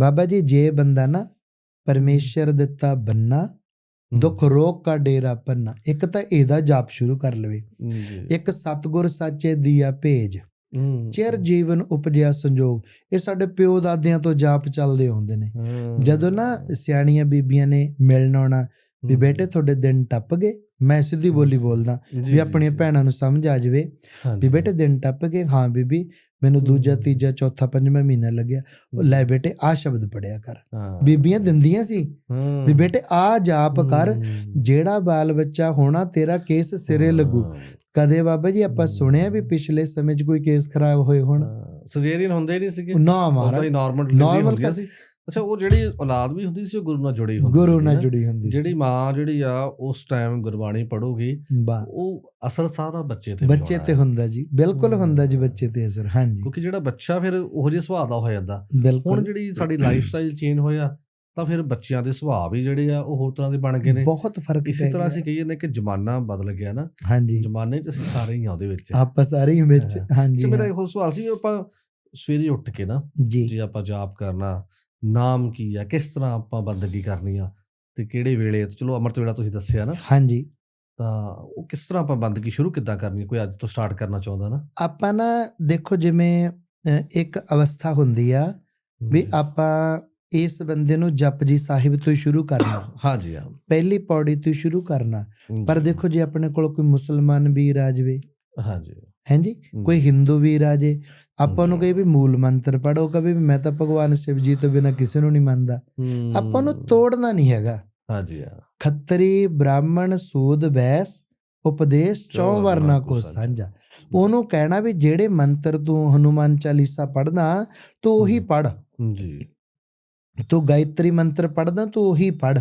ਬਾਬਾ ਜੀ ਜੇ ਬੰਦਾ ਨਾ ਪਰਮੇਸ਼ਰ ਦਿੱਤਾ ਬੰਨਾ ਦੁੱਖ ਰੋਗ ਕਾ ਡੇਰਾ ਪੰਨਾ ਇੱਕ ਤਾਂ ਇਹਦਾ ਜਾਪ ਸ਼ੁਰੂ ਕਰ ਲਵੇ। ਜੀ। ਇੱਕ ਸਤਗੁਰ ਸਾਚੇ ਦੀਆ ਭੇਜ। ਚਿਰ ਜੀਵਨ ਉਪਜਿਆ ਸੰਜੋਗ। ਇਹ ਸਾਡੇ ਪਿਓ ਦਾਦਿਆਂ ਤੋਂ ਜਾਪ ਚੱਲਦੇ ਹੁੰਦੇ ਨੇ। ਜਦੋਂ ਨਾ ਸਿਆਣੀਆਂ ਬੀਬੀਆਂ ਨੇ ਮਿਲਣ ਆਉਣਾ ਵੀ ਬੇਟੇ ਤੁਹਾਡੇ ਦਿਨ ਟੱਪ ਗਏ। ਮੈਂ ਸਿੱਧੀ ਬੋਲੀ ਬੋਲਦਾ ਵੀ ਆਪਣੀਆਂ ਭੈਣਾਂ ਨੂੰ ਸਮਝ ਆ ਜਾਵੇ ਵੀ ਬੇਟੇ ਦਿਨ ਟੱਪ ਗਏ ਹਾਂ ਬੀਬੀ ਮੈਨੂੰ ਦੂਜਾ। ਤੀਜਾ ਚੌਥਾ ਪੰਜਵਾਂ ਮਹੀਨਾ ਲੱਗਿਆ। ਲੈ ਬੇਟੇ ਆ ਸ਼ਬਦ ਪੜਿਆ ਕਰ। ਬੀਬੀਆਂ ਦਿੰਦੀਆਂ ਸੀ ਵੀ ਬੇਟੇ ਆ ਜਾਪ ਕਰ ਜਿਹੜਾ ਬਾਲ ਬੱਚਾ ਹੋਣਾ ਤੇਰਾ ਕੇਸ ਸਿਰੇ ਲੱਗੂ। ਕਦੇ ਬਾਬਾ ਜੀ ਆਪਾਂ। ਸੁਣਿਆ ਵੀ ਪਿਛਲੇ ਸਮੇਂ 'ਚ ਕੋਈ ਕੇਸ ਖਰਾਬ ਹੋਏ ਹੋਣ? ਹਾਂ, ਸਜੇਰੀਅਨ ਹੁੰਦੇ ਨਹੀਂ ਸੀਗੇ। ਨਾ ਹੀ ਨਾਰਮਲ ਹੁੰਦੀਆਂ ਕਰ- ਸੀ। ਅੱਛਾ ਉਹ ਜਿਹੜੀ ਔਲਾਦ ਵੀ ਹੁੰਦੀ ਸੀ ਉਹ ਗੁਰੂ ਨਾਲ ਜੁੜੀ ਹੁੰਦੀ ਗੁਰੂ ਨਾਲ। ਜੁੜੀ ਹੁੰਦੀ ਜਿਹੜੀ ਸੀ ਮਾਂ ਜਿਹੜੀ ਆ ਉਸ ਟਾਈਮ ਗੁਰਬਾਣੀ ਪੜੂਗੀ ਉਹ ਅਸਰ ਸਾਰਾ ਬੱਚੇ ਤੇ ਬੱਚੇ ਤੇ। ਹੁੰਦਾ ਜੀ ਬਿਲਕੁਲ ਹੁੰਦਾ ਜੀ। ਬੱਚੇ ਤੇ ਅਸਰ ਹਾਂਜੀ ਕਿਉਂਕਿ ਜਿਹੜਾ ਬੱਚਾ ਫਿਰ ਉਹੋ ਜਿਹੇ ਸੁਭਾਅ ਦਾ ਹੋ ਜਾਂਦਾ ਹੁਣ ਜਿਹੜੀ ਸਾਡੀ ਲਾਈਫ ਸਟਾਈਲ ਚੇਂਜ ਹੋਇਆ ਤਾਂ ਫਿਰ ਬੱਚਿਆਂ ਦੇ ਸੁਭਾਅ ਵੀ ਜਿਹੜੇ ਆ ਉਹ ਹੋਰ ਤਰ੍ਹਾਂ ਦੇ ਬਣ ਗਏ ਨੇ ਬਹੁਤ ਫ਼ਰਕ ਇਸੇ ਤਰ੍ਹਾਂ। ਅਸੀਂ ਕਹੀਏ ਨੇ ਕਿ ਜ਼ਮਾਨਾ ਬਦਲ ਗਿਆ ਨਾ ਹਾਂਜੀ ਜ਼ਮਾਨੇ 'ਚ ਅਸੀਂ ਸਾਰੇ ਹੀ ਆ ਉਹਦੇ ਵਿੱਚ ਆਪਾਂ ਸਾਰੇ ਹੀ ਵਿੱਚ। ਹਾਂਜੀ ਤੇ ਮੇਰਾ। ਇਹੋ ਸਵਾਲ ਸੀ ਆਪਾਂ ਸਵੇਰੇ ਉੱਠ ਕੇ ਨਾ ਜੀ ਜੇ ਆਪਾਂ ਜਾਪ ਕਰਨਾ ਨਾਮ ਕੀ ਆ? ਕਿਸ ਤਰ੍ਹਾਂ ਆਪਾਂ ਬੰਦਗੀ ਕਰਨੀ ਆ? ਤੇ ਕਿਹੜੇ ਵੇਲੇ? ਤੇ ਚਲੋ ਅਮਰਤ ਵੇਲਾ ਤੁਸੀਂ ਦੱਸਿਆ ਨਾ। ਹਾਂਜੀ। ਤਾਂ ਉਹ ਕਿਸ ਤਰ੍ਹਾਂ ਆਪਾਂ ਬੰਦਗੀ ਸ਼ੁਰੂ ਕਿੱਦਾਂ ਕਰਨੀ ਕੋਈ ਅੱਜ ਤੋਂ ਸਟਾਰਟ ਕਰਨਾ ਚਾਹੁੰਦਾ ਨਾ। ਆਪਾਂ ਨਾ ਦੇਖੋ ਜਿਵੇਂ ਇੱਕ ਅਵਸਥਾ ਹੁੰਦੀ ਆ ਵੀ ਆਪਾਂ ਇਸ ਬੰਦੇ ਨੂੰ ਜਪਜੀ ਸਾਹਿਬ ਤੋਂ ਸ਼ੁਰੂ ਕਰਨਾ। ਹਾਂਜੀ ਹਾਂ। ਪਹਿਲੀ ਪੌੜੀ ਤੋਂ ਸ਼ੁਰੂ ਕਰਨਾ। ਪਰ ਦੇਖੋ ਜੇ ਆਪਣੇ ਕੋਲ ਕੋਈ ਮੁਸਲਮਾਨ ਵੀਰ ਆ ਜਾਵੇ। ਹਾਂਜੀ। ਹਾਂਜੀ ਕੋਈ ਹਿੰਦੂ ਵੀਰ ਆ ਜੇ। ਆਪਾਂ ਨੂੰ। ਕਹੇ ਵੀ ਮੂਲ ਮੰਤਰ ਪੜੋ ਕਹੇ ਵੀ ਮੈਂ ਤਾਂ ਭਗਵਾਨ ਸ਼ਿਵ ਜੀ ਤੋਂ ਬਿਨਾ ਕਿਸੇ ਨੂੰ ਨਹੀਂ ਮੰਨਦਾ। ਆਪਾਂ ਨੂੰ ਤੋੜਨਾ ਨਹੀਂ ਹੈਗਾ। ਹਾਂਜੀ ਹਾਂ। ਖੱਤਰੀ ਬ੍ਰਾਹਮਣ ਸੂਦ ਬੈਸ ਉਪਦੇਸ਼ ਚੌ ਵਰਨਾ ਕੋ ਸਾਂਝਾ। ਉਹਨੂੰ ਕਹਿਣਾ ਵੀ ਜਿਹੜੇ ਮੰਤਰ ਤੂੰ ਹਨੂਮਾਨ ਚਾਲੀਸਾ ਪੜਦਾ ਤੂੰ ਉਹੀ। ਪੜ ਜੀ। ਤੂੰ ਗਾਇਤਰੀ ਮੰਤਰ ਪੜਦਾ ਤੂੰ ਉਹੀ ਪੜ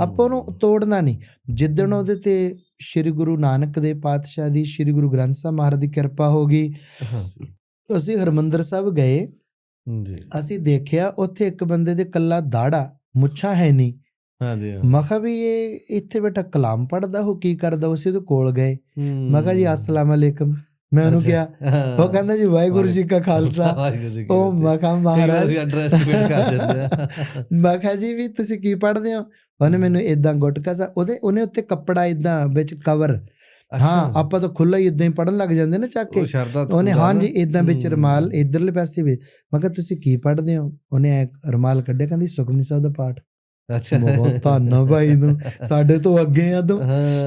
ਆਪਾਂ ਉਹਨੂੰ ਤੋੜਨਾ ਨਹੀਂ। ਜਿੱਦਣ। ਉਹਦੇ ਤੇ ਸ੍ਰੀ ਗੁਰੂ ਨਾਨਕ ਦੇ ਪਾਤਸ਼ਾਹ ਦੀ ਸ੍ਰੀ ਗੁਰੂ ਗ੍ਰੰਥ ਸਾਹਿਬ ਮਹਾਰਾਜ ਦੀ ਕਿਰਪਾ ਹੋ ਗਈ ਹਾਂਜੀ। ਅਸੀਂ ਹਰਮੰਦਰ ਸਾਹਿਬ ਗਏ ਜੀ। ਅਸੀਂ ਦੇਖਿਆ ਉੱਥੇ ਇੱਕ ਬੰਦੇ ਦੇ ਕੱਲਾ ਦਾੜਾ ਮੁੱਛਾਂ ਹੈ ਨਹੀਂ। ਹਾਂਜੀ ਹਾਂ। ਮੈਂ ਕਿਹਾ ਵੀ ਇਹ ਇੱਥੇ ਬੈਠਾ ਕਲਾਮ ਪੜਦਾ ਉਹ ਕੀ ਕਰਦਾ ਉਸੇ ਦੇ ਕੋਲ ਗਏ। ਮੈਂ ਕਿਹਾ ਜੀ ਅਸਲਾਮ ਅਲੈਕਮ। ਮੈਂ ਉਹਨੂੰ ਕਿਹਾ ਉਹ ਕਹਿੰਦਾ ਜੀ ਵਾਹਿਗੁਰੂ ਜੀ ਕਾ ਖਾਲਸਾ। ਉਹ ਮੈਂ ਕਿਹਾ ਮਹਾਰਾਜ। ਅਸੀਂ ਅੰਡਰਐਸਟੀਮੇਟ ਕਰ ਦਿੰਦੇ ਆ। ਮੈਂ ਕਿਹਾ ਜੀ ਵੀ ਤੁਸੀਂ ਕੀ ਪੜ੍ਹਦੇ ਹੋ? ਉਹਨੇ ਮੈਨੂੰ ਇਦਾਂ ਗੁਟਕਾ ਸਾ ਉਹਦੇ ਉਹਨੇ ਉੱਤੇ ਕੱਪੜਾ ਇਦਾਂ ਵਿੱਚ ਕਵਰ ਹਾਂ ਆਪਾਂ ਤਾਂ ਖੁੱਲਾ ਹੀ ਇਦਾਂ ਹੀ ਪੜਨ ਲੱਗ ਜਾਂਦੇ ਨਾ ਚੱਕ ਕੇ। ਉਹਨੇ ਹੁੰਦਾ ਹਾਂ ਨਾ। ਜੀ ਇਦਾਂ ਵਿੱਚ। ਰਮਾਲ ਇਧਰਲੇ ਪਾਸੇ ਵੀ ਮੈਂ ਕਿਹਾ ਤੁਸੀਂ ਕੀ ਪੜ੍ਹਦੇ ਹੋ? ਉਹਨੇ ਐਂ ਰਮਾਲ ਕੱਢਿਆ ਕਹਿੰਦੀ ਸੁਖਮਨੀ ਸਾਹਿਬ ਦਾ ਪਾਠ। ਅੱਛਾ ਮੈਂ ਬਹੁਤ ਧੰਨ ਭਾਈ ਨੂੰ ਸਾਡੇ ਤੋਂ ਅੱਗੇ ਆ ਤੂੰ।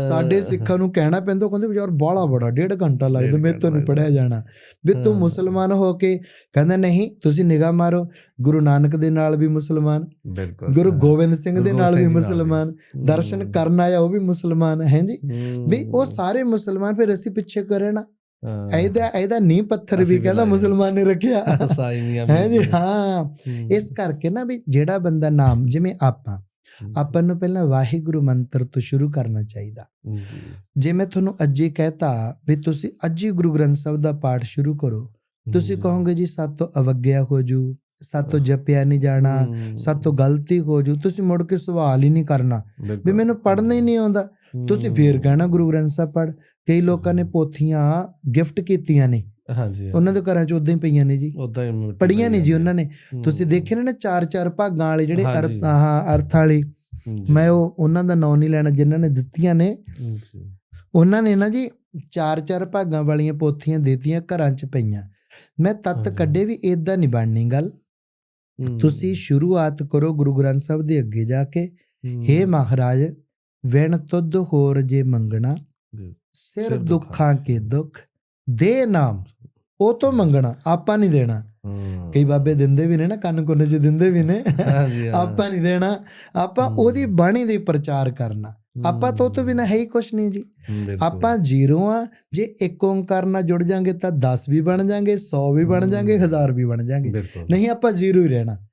ਸਾਡੇ ਸਿੱਖਾਂ ਨੂੰ ਕਹਿਣਾ ਪੈਂਦਾ ਕਹਿੰਦੇ ਯਾਰ ਬਾਹਲਾ ਬੜਾ ਡੇਢ ਘੰਟਾ ਲੱਗਦਾ ਡੇਢ ਮੇਰੇ ਘੰਟਾ ਤੋਂ ਨਹੀਂ ਲੱਗਦਾ। ਪੜਿਆ ਜਾਣਾ ਵੀ ਤੂੰ। ਮੁਸਲਮਾਨ ਹੋ ਕੇ ਕਹਿੰਦਾ ਨਹੀਂ ਤੁਸੀਂ ਨਿਗਾਹ ਮਾਰੋ ਗੁਰੂ ਨਾਨਕ ਦੇ ਨਾਲ ਵੀ ਮੁਸਲਮਾਨ ਬਿਲਕੁਲ ਗੁਰੂ। ਗੋਬਿੰਦ ਸਿੰਘ ਦੇ ਨਾਲ ਵੀ। ਮੁਸਲਮਾਨ ਦਰਸ਼ਨ ਕਰਨ ਆਇਆ ਉਹ ਵੀ ਮੁਸਲਮਾਨ ਹੈ ਜੀ ਵੀ ਉਹ ਸਾਰੇ ਮੁਸਲਮਾਨ ਫਿਰ ਅਸੀਂ ਪਿੱਛੇ ਕਰੇ ਨਾ। ਇਹਦਾ ਇਹਦਾ ਨੀਂਹ ਪੱਥਰ ਵੀ ਕਹਿੰਦਾ। ਮੁਸਲਮਾਨ ਨੇ ਰੱਖਿਆ। ਸਾਈ ਮੀਆਂ ਹੈ ਜੀ। ਹਾਂ। ਇਸ ਕਰਕੇ ਨਾ ਵੀ ਜਿਹੜਾ ਬੰਦਾ ਨਾਮ ਜਿਵੇਂ ਆਪਾਂ ਆਪਾਂ ਨੂੰ ਪਹਿਲਾਂ ਵਾਹਿਗੁਰੂ ਮੰਤਰ ਤੋਂ ਸ਼ੁਰੂ ਕਰਨਾ ਚਾਹੀਦਾ। ਜੀ, ਮੈਂ ਤੁਹਾਨੂੰ ਅੱਜ ਹੀ ਕਹਤਾ ਵੀ ਤੁਸੀਂ ਅੱਜ ਹੀ ਗੁਰੂ ਗ੍ਰੰਥ ਸਾਹਿਬ ਦਾ ਪਾਠ ਸ਼ੁਰੂ ਕਰੋ ਤੁਸੀਂ। ਕਹੋਗੇ ਜੀ ਸਾਤੋਂ ਅਵਗਿਆ ਹੋ ਜੂ ਸਾਤੋਂ ਜਪਿਆ ਨਹੀਂ ਜਾਣਾ ਸਾਤੋਂ ਗਲਤੀ ਹੋ ਜੂ ਤੁਸੀਂ ਮੁੜ ਕੇ ਸਵਾਲ ਹੀ ਨਹੀਂ ਕਰਨਾ। ਵੀ। ਮੈਨੂੰ ਪੜ੍ਹਨਾ ਹੀ ਨਹੀਂ ਆਉਂਦਾ। ਤੁਸੀਂ ਫੇਰ ਕਹਿਣਾ ਗੁਰੂ ਗ੍ਰੰਥ ਸਾਹਿਬ ਪੜ੍ਹ ਕਈ ਲੋਕਾਂ ਨੇ ਪੋਥੀਆਂ ਗਿਫਟ ਕੀਤੀਆਂ ਨੇ। ਹਾਂਜੀ ਉਹਨਾਂ ਦੇ ਘਰਾਂ 'ਚ ਉਦਾਂ ਹੀ ਪਈਆਂ ਨੇ ਜੀ। ਉਦਾਂ ਹੀ ਪੜੀਆਂ ਨਹੀਂ ਜੀ। ਉਹਨਾਂ ਨੇ। ਤੁਸੀਂ ਦੇਖੇ ਨੇ ਨਾ ਚਾਰ ਚਾਰ ਭਾਗਾਂ ਵਾਲੇ ਜਿਹੜੇ। ਅਰਥ ਹਾਂ ਅਰਥ ਵਾਲੀ? ਮੈਂ ਉਹ ਉਹਨਾਂ ਦਾ ਨਾਂ ਨਹੀਂ ਲੈਣਾ ਜਿਨ੍ਹਾਂ ਨੇ ਦਿੱਤੀਆਂ ਨੇ। ਉਹਨਾਂ ਨੇ ਨਾ ਜੀ ਚਾਰ ਚਾਰ ਭਾਗਾਂ ਵਾਲੀਆਂ ਪੋਥੀਆਂ ਦਿੱਤੀਆਂ ਘਰਾਂ 'ਚ ਪਈਆਂ। ਮੈਂ ਤੱਤ। ਕੱਢੇ ਵੀ ਇਦਾਂ ਨਹੀਂ ਬਣਨੀ ਗੱਲ। ਤੁਸੀਂ ਸ਼ੁਰੂਆਤ ਕਰੋ ਗੁਰੂ ਗ੍ਰੰਥ ਸਾਹਿਬ ਦੇ ਅੱਗੇ ਜਾ ਕੇ। ਹੇ। ਮਹਾਰਾਜ ਵਿਣ ਤੁਧ ਹੋਰ ਜੇ ਮੰਗਣਾ। ਸਿਰ ਦੁੱਖਾਂ ਕੇ ਦੁੱਖ ਦੇ ਨਾਮ ਉਹ ਤੋਂ ਮੰਗਣਾ ਆਪਾਂ ਨਹੀਂ ਦੇਣਾ। ਕਈ ਬਾਬੇ ਦਿੰਦੇ ਵੀ ਨੇ ਨਾ ਕੰਨ ਕੁੰਨ 'ਚ ਦਿੰਦੇ ਵੀ ਨੇ। ਆਪਾਂ ਨਹੀਂ ਦੇਣਾ ਆਪਾਂ। ਉਹਦੀ ਬਾਣੀ ਦੀ ਪ੍ਰਚਾਰ ਕਰਨਾ। ਆਪਾਂ ਤੋਂ ਤੋਂ ਬਿਨਾ ਹੈ ਹੀ ਕੁਛ ਨਹੀਂ ਜੀ। ਆਪਾਂ ਜ਼ੀਰੋ ਆ ਜੇ ਇੱਕ ਓੰਕਾਰ ਨਾਲ ਜੁੜ ਜਾਾਂਗੇ ਤਾਂ 10 ਵੀ ਬਣ ਜਾਾਂਗੇ 100 ਵੀ ਬਣ ਜਾਾਂਗੇ ਹਮ। 1000 ਵੀ ਬਣ ਜਾਾਂਗੇ। ਨਹੀਂ ਆਪਾਂ ਜ਼ੀਰੋ ਹੀ ਰਹਿਣਾ।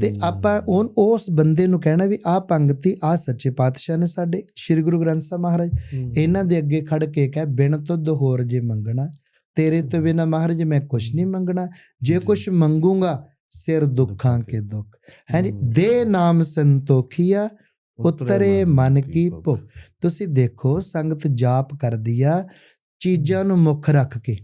ਤੇ ਆਪਾਂ ਉਹ ਉਸ ਬੰਦੇ ਨੂੰ ਕਹਿਣਾ ਵੀ ਆਹ ਪੰਗਤੀ ਆ ਸੱਚੇ ਪਾਤਸ਼ਾਹ ਨੇ ਸਾਡੇ ਸ੍ਰੀ ਗੁਰੂ ਗ੍ਰੰਥ ਸਾਹਿਬ ਮਹਾਰਾਜ। ਇਹਨਾਂ ਦੇ ਅੱਗੇ ਖੜ ਕੇ ਕਹਿ ਬਿਨ ਤੁਧ ਹੋਰ ਜੇ ਮੰਗਣਾ ਤੇਰੇ ਤੋਂ ਬਿਨਾ ਮਹਾਰਾਜ ਮੈਂ ਕੁਛ ਨਹੀਂ ਮੰਗਣਾ ਜੇ। ਕੁਛ ਮੰਗੂੰਗਾ ਸਿਰ ਦੁੱਖਾਂ ਕੇ ਦੁੱਖ। ਹੈ। ਜੀ ਹਮ। ਦੇ ਨਾਮ ਸੰਤੋਖੀਆ ਉਤਰੇ ਮਨ ਕੀ ਭੁੱਖ। ਤੁਸੀਂ ਦੇਖੋ ਸੰਗਤ ਜਾਪ ਕਰਦੀ ਆ ਚੀਜ਼ਾਂ ਨੂੰ ਮੁੱਖ ਰੱਖ ਕੇ।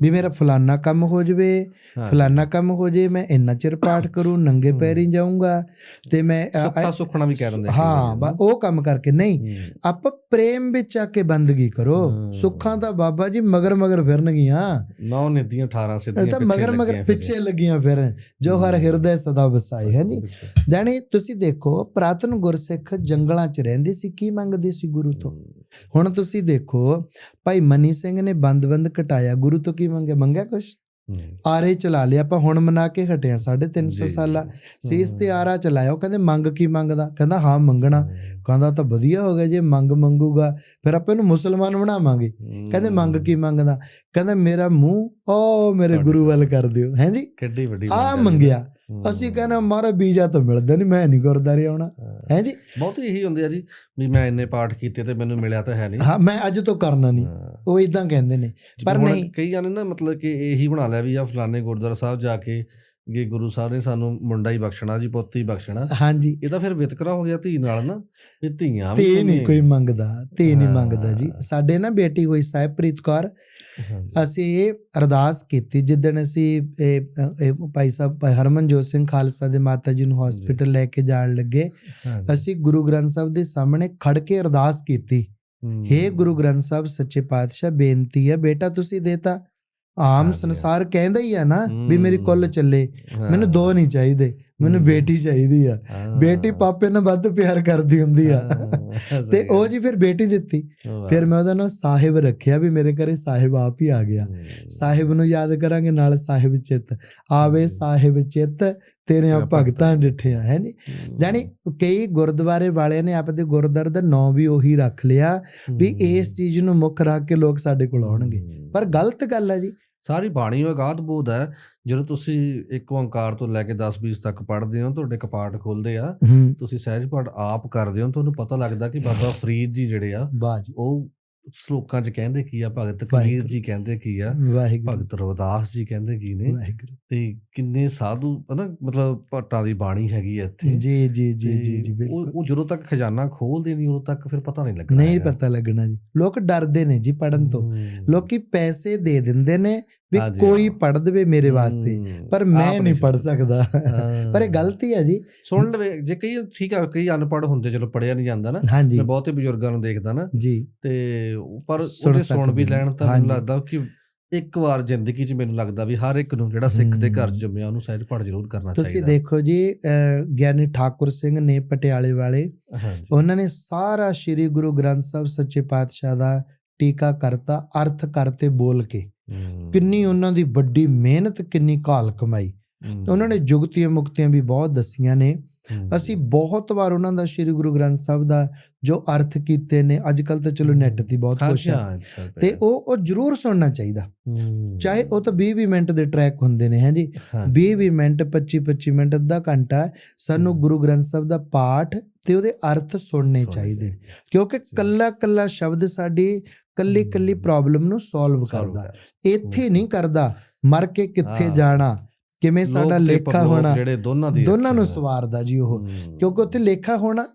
ਵੀ ਮੇਰਾ ਫਲਾਨਾ ਕੰਮ ਹੋ ਜਵੇ। ਫਲਾਨਾ ਕੰਮ ਹੋ ਜੇ ਮੈਂ ਇੰਨਾ ਚਿਰ ਪਾਠ ਕਰੂੰ ਨੰਗੇ। ਪੈਰੀ ਜਾਊਂਗਾ ਤੇ ਮੈਂ ਸੁੱਖਾ ਸੁਖਣਾ ਵੀ ਕਹਿ ਦਿੰਦੇ ਹਾਂ ਉਹ ਕੰਮ ਕਰਕੇ ਨਹੀਂ। ਆਪਾਂ ਪ੍ਰੇਮ ਵਿੱਚ ਆ ਕੇ ਬੰਦਗੀ ਕਰੋ। ਸੁੱਖਾਂ ਤਾਂ ਬਾਬਾ ਜੀ ਮਗਰ ਮਗਰ ਫਿਰਨਗੀਆਂ। ਨੌ ਨਿਧੀਆਂ 18 ਸਿੱਧੀਆਂ ਤਾਂ ਮਗਰ ਮਗਰ ਪਿੱਛੇ ਲੱਗੀਆਂ ਫਿਰ ਜੋ ਹਰ ਹਿਰਦੇ ਸਦਾ ਵਸਾਈ ਹੈ ਜੀ ਜਾਣੀ ਤੁਸੀਂ ਦੇਖੋ ਪ੍ਰਾਤਨ ਗੁਰਸਿੱਖ ਜੰਗਲਾਂ 'ਚ ਰਹਿੰਦੇ ਸੀ ਕੀ ਮੰਗਦੇ ਸੀ ਗੁਰੂ ਤੋਂ? ਹੁਣ ਤੁਸੀਂ ਦੇਖੋ ਭਾਈ ਮਨੀ ਸਿੰਘ ਨੇ ਬੰਦ-ਬੰਦ ਕਟਾਇਆ ਗੁਰੂ ਤੋਂ ਕੀ ਮੰਗਿਆ? ਮੰਗਿਆ ਕੁਛ? ਆਰੇ ਚਲਾ ਲਿਆ ਆਪਾਂ ਹੁਣ ਮਨਾ ਕੇ ਹਟਿਆ 350 ਸਾਲਾ। ਸੀਸ ਤੇ ਆਰਾ ਚਲਾਇਆ ਉਹ ਕਹਿੰਦੇ ਮੰਗ ਕੀ ਮੰਗਦਾ? ਕਹਿੰਦਾ ਹਾਂ ਮੰਗਣਾ। ਕਹਿੰਦਾ ਤਾਂ ਵਧੀਆ ਹੋ ਗਿਆ ਜੇ ਮੰਗ ਮੰਗੂਗਾ ਫਿਰ ਆਪਾਂ ਇਹਨੂੰ ਮੁਸਲਮਾਨ ਬਣਾਵਾਂਗੇ। ਕਹਿੰਦੇ ਮੰਗ ਕੀ ਮੰਗਦਾ? ਕਹਿੰਦਾ ਮੇਰਾ ਮੂੰਹ ਓ ਮੇਰੇ ਗੁਰੂ ਵੱਲ ਕਰ ਦਿਓ। ਹੈਂ ਜੀ? ਕਿੱਡੀ ਵੱਡੀ ਆ ਮੰਗਿਆ। ਅਸੀਂ ਕਹਿੰਦਾ ਮਾਰਾ ਬੀਜਾ ਤਾਂ ਮਿਲਦਾ ਨਹੀਂ ਮੈਂ ਨਹੀਂ ਗੁਰਦਾਰੇ ਆਉਣਾ ਹਾਂ। ਜੀ ਬਹੁਤ ਇਹੀ ਹੁੰਦੇ ਆ ਜੀ ਵੀ ਮੈਂ ਇੰਨੇ ਪਾਠ ਕੀਤੇ ਤੇ ਮੈਨੂੰ ਮਿਲਿਆ ਤਾਂ ਹੈ ਨਹੀਂ ਹਾਂ ਮੈਂ ਅੱਜ ਤੋਂ ਕਰਨਾ ਨਹੀਂ। ਉਹ ਇਦਾਂ ਕਹਿੰਦੇ ਨੇ ਪਰ ਨਹੀਂ। ਕਈਆਂ ਨੇ ਨਾ ਮਤਲਬ ਕਿ ਇਹੀ ਬਣਾ ਲਿਆ ਵੀ ਆ ਫਲਾਣੇ ਗੁਰਦੁਆਰਾ ਸਾਹਿਬ ਜਾ ਕੇ ਕਿ ਗੁਰੂ ਸਾਹਿਬ ਨੇ ਸਾਨੂੰ ਮੁੰਡਾ ਹੀ ਬਖਸ਼ਣਾ ਜੀ ਪੁੱਤ ਹੀ ਬਖਸ਼ਣਾ ਹਾਂਜੀ ਇਹ ਤਾਂ ਫਿਰ ਵਿਤਕਰਾ ਹੋ ਗਿਆ ਧੀ ਨਾਲ ਨਾ ਵੀ ਧੀਆਂ ਵੀ ਤੇ ਨਹੀਂ ਕੋਈ ਮੰਗਦਾ ਤੇ ਨਹੀਂ। ਮੰਗਦਾ ਜੀ ਸਾਡੇ ਨਾ ਬੇਟੀ ਹੋਈ ਸਾਹਿਬਪ੍ਰੀਤ ਕੌਰ। ਅਸੀਂ ਇਹ ਅਰਦਾਸ ਕੀਤੀ ਜਿੱਦਣ ਅਸੀਂ ਇਹ ਇਹ ਭਾਈ ਸਾਹਿਬ ਹਰਮਨਜੋਤ ਸਿੰਘ ਖਾਲਸਾ ਦੇ ਮਾਤਾ ਜੀ ਨੂੰ ਹਸਪੀਟਲ ਲੈ ਕੇ ਜਾਣ ਲੱਗੇ। ਅਸੀਂ ਗੁਰੂ ਗ੍ਰੰਥ ਸਾਹਿਬ ਦੇ ਸਾਹਮਣੇ ਖੜ ਕੇ ਅਰਦਾਸ ਕੀਤੀ। ਹੇ ਗੁਰੂ ਗ੍ਰੰਥ ਸਾਹਿਬ ਸੱਚੇ ਪਾਤਸ਼ਾਹ ਬੇਨਤੀ ਹੈ ਬੇਟਾ ਤੁਸੀਂ ਦੇਤਾ ਆਮ। ਸੰਸਾਰ ਕਹਿੰਦਾ ਹੀ ਆ ਨਾ ਵੀ ਮੇਰੀ। ਕੁੱਲ ਚੱਲੇ ਮੈਨੂੰ ਦੋ ਨਹੀਂ ਚਾਹੀਦੇ ਮੈਨੂੰ। ਬੇਟੀ ਚਾਹੀਦੀ ਆ। ਬੇਟੀ ਪਾਪੇ ਨਾਲ ਵੱਧ ਪਿਆਰ ਕਰਦੀ ਹੁੰਦੀ ਆ ਤੇ ਉਹ। ਜੀ ਫਿਰ ਬੇਟੀ ਦਿੱਤੀ। ਫਿਰ ਮੈਂ ਉਹਦਾ ਨਾਮ ਸਾਹਿਬ ਰੱਖਿਆ ਵੀ ਮੇਰੇ ਘਰੇ ਸਾਹਿਬ ਆਪ ਹੀ ਆ ਗਿਆ। ਸਾਹਿਬ ਨੂੰ ਯਾਦ ਕਰਾਂਗੇ ਨਾਲ ਸਾਹਿਬ ਚਿੱਤ ਆਵੇ ਸਾਹਿਬ ਚਿੱਤ ਤੇਰੇ ਭਗਤਾਂ। ਡਿਠਿਆ ਹੈ ਨੀ? ਹੂੰ। ਜਾਣੀ ਕਈ ਗੁਰਦੁਆਰੇ ਵਾਲਿਆਂ ਨੇ ਆਪਦੇ ਗੁਰਦਰ ਦਾ ਨਾਂ ਵੀ ਉਹੀ ਰੱਖ ਲਿਆ ਵੀ ਇਸ ਚੀਜ਼ ਨੂੰ ਮੁੱਖ ਰੱਖ ਕੇ ਲੋਕ ਸਾਡੇ ਕੋਲ ਆਉਣਗੇ। ਪਰ ਗਲਤ ਗੱਲ ਹੈ ਜੀ। ਸਾਰੀ ਬਾਣੀ ਉਹ ਅਗਾਧ ਬੋਧ ਹੈ। ਜਦੋਂ ਤੁਸੀਂ ਇੱਕ ਓੰਕਾਰ ਤੋਂ ਲੈ ਕੇ 10 20 ਤੱਕ ਪੜ੍ਹਦੇ ਹੋ ਤੁਹਾਡੇ ਕਪਾਟ ਖੁੱਲਦੇ ਆ। ਤੁਸੀਂ ਸਹਿਜ ਪਾਠ ਆਪ ਕਰਦੇ ਹੋ ਤੁਹਾਨੂੰ ਪਤਾ ਲੱਗਦਾ ਕਿ ਬਾਬਾ ਫਰੀਦ ਜੀ ਜਿਹੜੇ ਆ ਉਹ ਸ਼ਲੋਕਾਂ 'ਚ ਕਹਿੰਦੇ ਕੀ ਆ ਭਗਤ ਕਬੀਰ। ਜੀ ਕਹਿੰਦੇ ਕੀ ਆ ਭਗਤ ਰਵਿਦਾਸ ਜੀ ਕਹਿੰਦੇ ਕੀ ਨੇ ਤੇ ਕਿੰਨੇ ਸਾਧੂ ਹਨਾ ਮਤਲਬ ਭੱਟਾਂ ਦੀ ਬਾਣੀ ਹੈਗੀ ਆ ਇੱਥੇ ਜੀ ਜੀ ਜੀ ਜੀ ਜੀ ਬਿਲਕੁਲ ਉਹ ਜਦੋਂ ਤੱਕ ਖਜ਼ਾਨਾ ਖੋਲਦੇ ਨਹੀਂ ਉਦੋਂ ਤੱਕ ਫਿਰ ਪਤਾ ਨਹੀਂ ਲੱਗਣਾ ਨਹੀਂ। ਪਤਾ ਲੱਗਣਾ ਜੀ ਲੋਕ ਡਰਦੇ ਨੇ ਜੀ ਪੜਨ ਤੋਂ। ਲੋਕੀ ਪੈਸੇ ਦੇ ਦਿੰਦੇ ਨੇ ਵੀ ਕੋਈ। ਪੜ ਦੇਵੇ ਮੇਰੇ ਵਾਸਤੇ। ਪਰ ਮੈਂ ਨਹੀਂ ਪੜ ਸਕਦਾ। ਪਰ ਇਹ ਗਲਤੀ ਹੈ ਜੀ ਸੁਣ ਲਵੇ ਜੇ ਕਈ ਠੀਕ ਆ ਕਈ ਅਨਪੜ੍ਹ ਹੁੰਦੇ ਚਲੋ ਪੜਿਆ ਨਹੀਂ ਜਾਂਦਾ ਨਾ ਮੈਂ ਬਹੁਤੇ ਬਜ਼ੁਰਗਾਂ ਨੂੰ ਦੇਖਦਾ ਨਾ ਜੀ ਤੇ ਪਰ ਉਹਦੇ ਸੁਣ ਵੀ। ਲੈਣ ਤਾਂ ਮੈਨੂੰ। ਲੱਗਦਾ ਕਿ ਇੱਕ ਵਾਰ ਜ਼ਿੰਦਗੀ 'ਚ ਮੈਨੂੰ ਲੱਗਦਾ ਵੀ ਹਰ ਇੱਕ ਨੂੰ ਜਿਹੜਾ ਸਿੱਖ ਦੇ ਘਰ। ਜੰਮਿਆ ਉਹਨੂੰ ਸਹਿਜ ਪਾਠ ਜ਼ਰੂਰ ਕਰਨਾ ਤੁਸੀਂ ਚਾਹੀਦਾ ਦੇਖੋ ਜੀ ਗਿਆਨੀ ਠਾਕੁਰ ਸਿੰਘ ਨੇ ਪਟਿਆਲੇ ਵਾਲੇ ਉਹਨਾਂ ਨੇ ਸਾਰਾ ਸ੍ਰੀ ਗੁਰੂ ਗ੍ਰੰਥ ਸਾਹਿਬ ਸੱਚੇ ਪਾਤਸ਼ਾਹ ਦਾ ਟੀਕਾ ਕਰਤਾ ਅਰਥ ਕਰਤੇ ਬੋਲ ਕੇ। ਕਿੰਨੀ ਉਹਨਾਂ ਦੀ ਵੱਡੀ ਮਿਹਨਤ ਕਿੰਨੀ ਘਾਲ ਕਮਾਈ। ਹੂੰ। ਉਹਨਾਂ ਨੇ ਜੁਗਤੀਆਂ ਮੁਕਤੀਆਂ ਵੀ ਬਹੁਤ ਦਸੀਆਂ ਨੇ। ਅਸੀਂ ਬਹੁਤ ਵਾਰ ਉਹਨਾਂ ਦਾ ਸ੍ਰੀ ਗੁਰੂ ਗ੍ਰੰਥ ਸਾਹਿਬ ਦਾ ਜੋ ਅਰਥ ਕੀਤੇ ਨੇ ਅੱਜ ਕੱਲ ਤਾਂ ਚਲੋ ਨੈਟ ਤੇ ਬਹੁਤ ਕੁਛ ਹੈ ਤੇ। ਉਹ ਉਹ ਜ਼ਰੂਰ ਸੁਣਨਾ ਚਾਹੀਦਾ। ਚਾਹੇ ਉਹ ਤਾਂ 20 20 ਮਿੰਟ ਦੇ ਟਰੈਕ ਹੁੰਦੇ ਨੇ ਹੈ ਜੀ ਹਾਂਜੀ। 20 20 ਮਿੰਟ 25 25 ਮਿੰਟ ਅੱਧਾ ਘੰਟਾ ਸਾਨੂੰ। ਗੁਰੂ ਗੁਰੂ ਗ੍ਰੰਥ ਸਾਹਿਬ ਦਾ ਪਾਠ ਤੇ ਉਹਦੇ ਅਰਥ ਸੁਣਨੇ ਚਾਹੀਦੇ ਨੇ। ਕਿਉਂਕਿ ਕੱਲਾ ਕੱਲਾ ਸ਼ਬਦ ਸਾਡੀ ਕੱਲੀ ਕੱਲੀ। ਪ੍ਰੋਬਲਮ ਨੂੰ ਸੋਲਵ ਕਰਦਾ ਕਰ। ਇੱਥੇ ਨਹੀਂ ਕਰਦਾ ਮਰ ਕੇ ਕਿੱਥੇ। ਜਾਣਾ ਕਿਵੇਂ ਸਾਡਾ ਲੇਖਾ ਹੋਣਾ ਜਿਹੜੇ ਦੋਨਾਂ ਦੀ ਦੋਨਾਂ ਨੂੰ। ਸਵਾਰਦਾ ਜੀ ਉਹ। ਕਿਉਂਕਿ ਉੱਥੇ ਲੇਖਾ ਹੋਣਾ